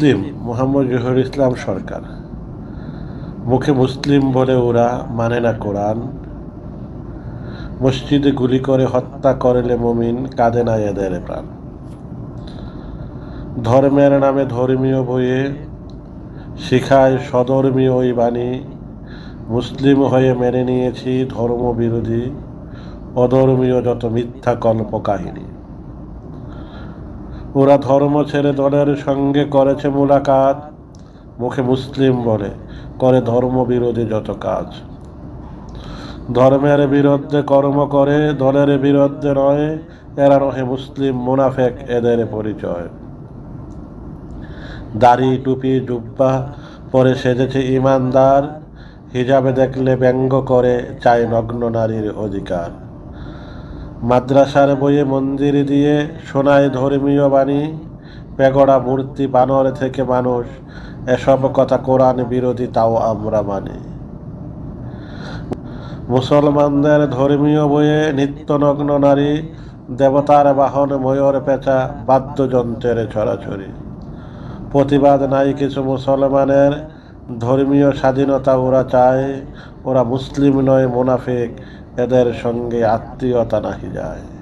মুসলিম, মোহাম্মদ জহিরুল ইসলাম সরকার। মুখে মুসলিম বলে ওরা মানে না কোরআন। মসজিদে গুলি করে হত্যা করলে মমিন কাঁদে না এদের প্রাণ। ধর্মের নামে ধর্মীয় বইয়ে শিখায় সধর্মীয় ওই বাণী, মুসলিম হয়ে মেনে নিয়েছি ধর্মবিরোধী, অধর্মীয় যত মিথ্যা কল্প কাহিনী ওরা ধর্ম ছেড়ে দলের সঙ্গে করেছে মোলাকাত। মুখে মুসলিম বলে, করে ধর্ম বিরোধী যত কাজ। ধর্মের বিরুদ্ধে কর্ম করে, দলের বিরুদ্ধে নয়, এরা নহে মুসলিম, মুনাফেক, এদের পরিচয়। দাড়ি, টুপি, জুব্বা পরে সেজেছে ইমানদার, হিজাবে দেখলে ব্যঙ্গ করে, চায় নগ্ন নারীর অধিকার। মাদ্রাসার বইয়ে মন্দির দিয়ে শোনায় ধর্মীয় বাণী পেগড়া মূর্তি বানর থেকে মানুষ, এসব কথা কোরআন বিরোধী তাও আমরা মানি। মুসলমানদের ধর্মীয় বইয়ে নিত্যনগ্ন নারী, দেবতার বাহন, ময়ূর পেঁচা, বাদ্যযন্ত্রের ছড়াছড়ি। প্রতিবাদ নাই কিছু মুসলমানের ধর্মীয় স্বাধীনতা ওরা চায় ওরা মুসলিম নয় মোনাফেক এদের সঙ্গে আত্মীয়তা নাহি যায়।